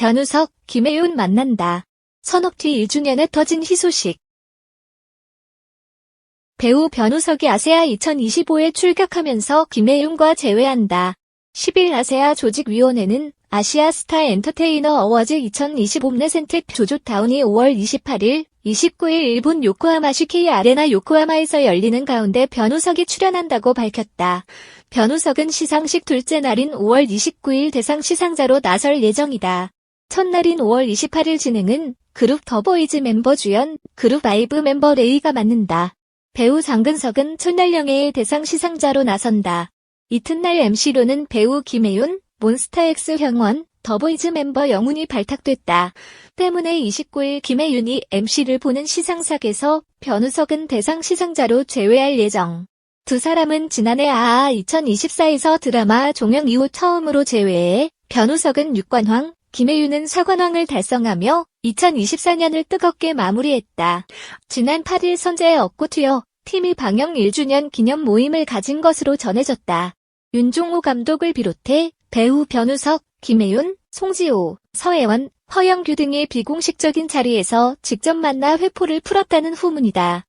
변우석, 김혜윤 만난다. 선업 뒤 1주년에 터진 희소식. 배우 변우석이 아세아 2025에 출격하면서 김혜윤과 재회한다. 10일 아세아 조직위원회는 아시아 스타 엔터테이너 어워즈 2025 내센텍 조조타운이 5월 28일, 29일 일본 요코하마 시케이 아레나 요코하마에서 열리는 가운데 변우석이 출연한다고 밝혔다. 변우석은 시상식 둘째 날인 5월 29일 대상 시상자로 나설 예정이다. 첫날인 5월 28일 진행은 그룹 더보이즈 멤버 주연, 그룹 아이브 멤버 레이가 맡는다. 배우 장근석은 첫날 영예의 대상 시상자로 나선다. 이튿날 MC로는 배우 김혜윤, 몬스타엑스 형원, 더보이즈 멤버 영훈이 발탁됐다. 때문에 29일 김혜윤이 MC를 보는 시상식에서 변우석은 대상 시상자로 제외할 예정. 두 사람은 지난해 아아 2024에서 드라마 종영 이후 처음으로 제외해 변우석은 6관왕, 김혜윤은 4관왕을 달성하며 2024년을 뜨겁게 마무리했다. 지난 8일 선재 업고 투어 팀이 방영 1주년 기념 모임을 가진 것으로 전해졌다. 윤종호 감독을 비롯해 배우 변우석, 김혜윤, 송지호, 서혜원, 허영규 등의 비공식적인 자리에서 직접 만나 회포를 풀었다는 후문이다.